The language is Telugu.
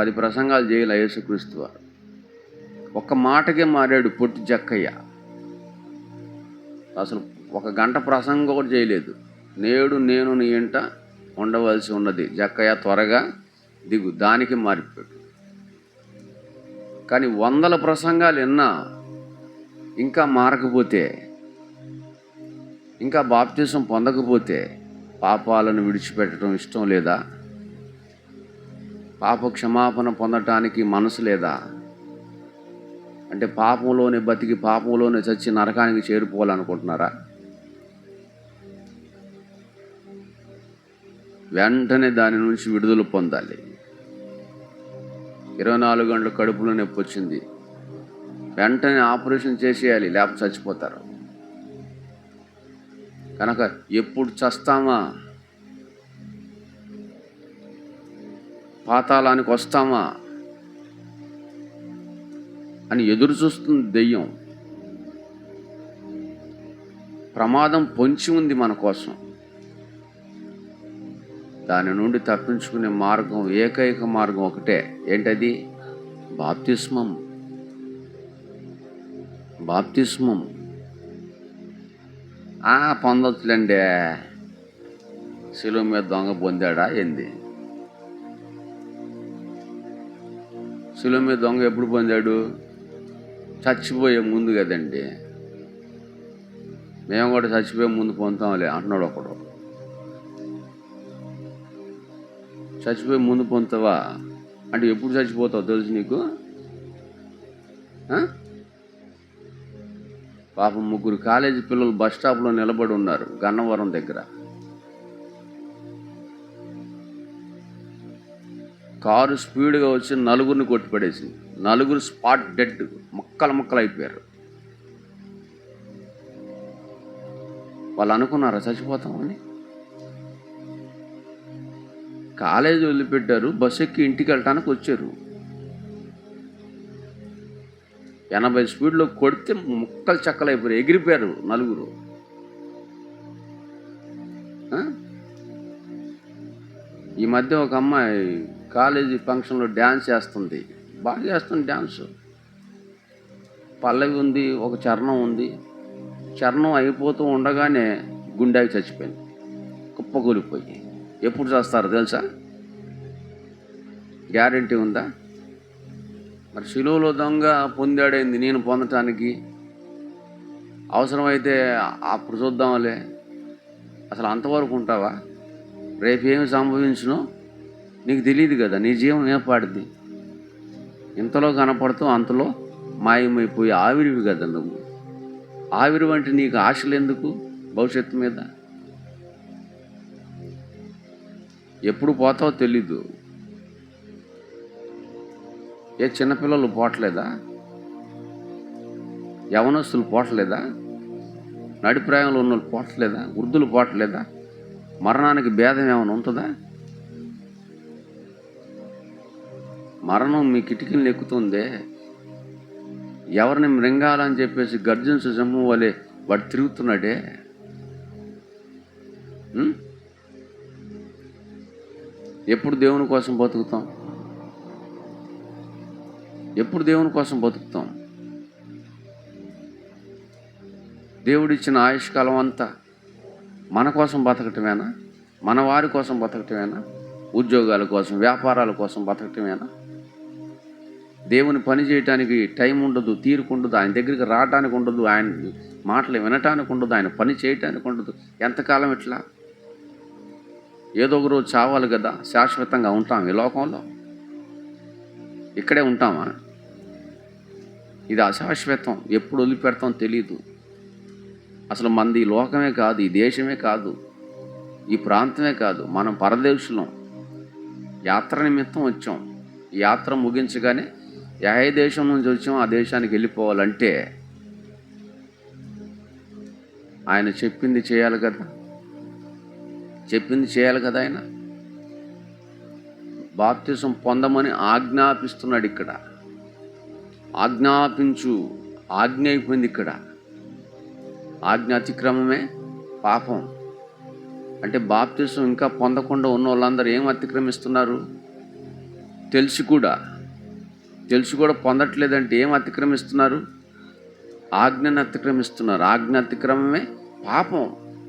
పది ప్రసంగాలు చేయాలి యేసుక్రీస్తు వారు? ఒక్క మాటకే మారాడు పొట్టి జక్కయ్య. అసలు ఒక గంట ప్రసంగం కూడా చేయలేదు. నేడు నేను నీ ఇంట ఉండవలసి ఉన్నది. జక్కయ్య త్వరగా దిగు. దానికి మారిపోయాడు. కానీ వందల ప్రసంగాలు విన్నా ఇంకా మారకపోతే ఇంకా బాప్తీసం పొందకపోతే పాపాలను విడిచిపెట్టడం ఇష్టం లేదా? పాప క్షమాపణ పొందటానికి మనసు లేదా? అంటే పాపంలోనే బతికి పాపంలోనే చచ్చి నరకానికి చేరుకోవాలనుకుంటున్నారా? వెంటనే దాని నుంచి విడుదల పొందాలి. ఇరవై నాలుగు గంటల కడుపులో నొప్పి వచ్చింది. వెంటనే ఆపరేషన్ చేసేయాలి లేకపోతే చచ్చిపోతారు. కనుక ఎప్పుడు చస్తామా? పాతాళానికి వస్తామా అని ఎదురు చూస్తుంది దెయ్యం. ప్రమాదం పొంచి ఉంది మన కోసం. దాని నుండి తప్పించుకునే మార్గం ఏకైక మార్గం ఒకటే. ఏంటది? బాప్తిస్మం. బాప్తిస్మం. ఆ, పొందొచ్చులేండి. శిలువ మీద దొంగ పొందాడా? ఏంది? శిలువ మీద దొంగ ఎప్పుడు పొందాడు? చచ్చిపోయే ముందు కదండి. మేము కూడా చచ్చిపోయే ముందు పొందుతాంలే అంటున్నాడు ఒకడు. చచ్చిపోయే ముందు పొందుతావా? అంటే ఎప్పుడు చచ్చిపోతావు తెలుసు నీకు? పాపం ముగ్గురు కాలేజీ పిల్లలు బస్ స్టాప్లో నిలబడి ఉన్నారు గన్నవరం దగ్గర. కారు స్పీడ్గా వచ్చి నలుగురిని కొట్టిపడేసింది. నలుగురు స్పాట్ డెడ్. ముక్కలు ముక్కలు అయిపోయారు వాళ్ళు అనుకున్నారా చచ్చిపోతామని కాలేజీ వదిలిపెట్టారు. బస్సు ఎక్కి ఇంటికి వెళ్ళటానికి వచ్చారు. ఎనభై స్పీడ్లో కొడితే ముక్కలు చెక్కలు ఎగిరిపోయారు నలుగురు. ఈ మధ్య ఒక అమ్మాయి కాలేజీ ఫంక్షన్లో డ్యాన్స్ చేస్తుంది. బాగా చేస్తుంది డ్యాన్స్. పల్లవి ఉంది ఒక చరణం ఉంది. చరణం అయిపోతూ ఉండగానే గుండెకి చచ్చిపోయింది. కుప్పకూలిపోయి. ఎప్పుడు చేస్తారు తెలుసా? గ్యారంటీ ఉందా? మరి శిలువలో దొంగ పొందాడైంది నేను పొందటానికి? అవసరమైతే అప్పుడు చూద్దాంలే. అసలు అంతవరకు ఉంటావా? రేపు ఏమి సంభవించునో నీకు తెలియదు కదా నీ జీవం ఏ ఇంతలో కనపడుతూ అంతలో మాయమైపోయి ఆవిరివి కదా నువ్వు. ఆవిరి వంటి నీకు ఆశలు ఎందుకు భవిష్యత్తు మీద? ఎప్పుడు పోతావో తెలీదు. ఏ చిన్నపిల్లలు పోవట్లేదా యవనస్తులు పోవట్లేదా నడిప్రాయంలో ఉన్న వాళ్ళు పోవట్లేదా వృద్ధులు పోవట్లేదా మరణానికి భేదం ఏమైనా ఉంటుందా? మరణం మీ కిటికీలు ఎక్కుతుందే? ఎవరిని మృంగాలని చెప్పేసి గర్జన్స్ జమ్ము వలె వాడు తిరుగుతున్నాడే? ఎప్పుడు దేవుని కోసం బతుకుతాం? ఎప్పుడు దేవుని కోసం బతుకుతాం? దేవుడిచ్చిన ఆయుష్కాలం అంతా మన కోసం బతకటమేనా? మన వారి కోసం బతకటమేనా? ఉద్యోగాల కోసం వ్యాపారాల కోసం బతకటమేనా? దేవుని పని చేయటానికి టైం ఉండదు తీరుకు ఉండదు ఆయన దగ్గరికి రావటానికి ఉండదు ఆయన మాటలు వినటానికి ఉండదు ఆయన పని చేయటానికి ఉండదు. ఎంతకాలం ఇట్లా? ఏదో ఒక రోజు చావాలి కదా శాశ్వతంగా ఉంటాం ఈ లోకంలో. ఇక్కడే ఉంటామా? ఇది అశాశ్వతం ఎప్పుడు వదిలిపెడతాం తెలియదు అసలు మంది ఈ లోకమే కాదు ఈ దేశమే కాదు ఈ ప్రాంతమే కాదు మనం పరదేశులం. యాత్ర నిమిత్తం వచ్చాం. యాత్ర ముగించగానే ఏ దేశం నుంచి వచ్చాం ఆ దేశానికి వెళ్ళిపోవాలంటే ఆయన చెప్పింది చేయాలి కదా. చెప్పింది చేయాలి కదా ఆయన. బాప్తిసం పొందమని ఆజ్ఞాపిస్తున్నాడు ఇక్కడ. ఆజ్ఞాపించు ఆజ్ఞ అయిపోయింది ఇక్కడ. ఆజ్ఞ అతిక్రమమే పాపం. అంటే బాప్తిసం ఇంకా పొందకుండా ఉన్న వాళ్ళందరూ ఏం అతిక్రమిస్తున్నారు? తెలిసి కూడా. తెలిసి కూడా పొందట్లేదంటే ఏం అతిక్రమిస్తున్నారు? ఆజ్ఞను అతిక్రమిస్తున్నారు. ఆజ్ఞ అతిక్రమమే పాపం.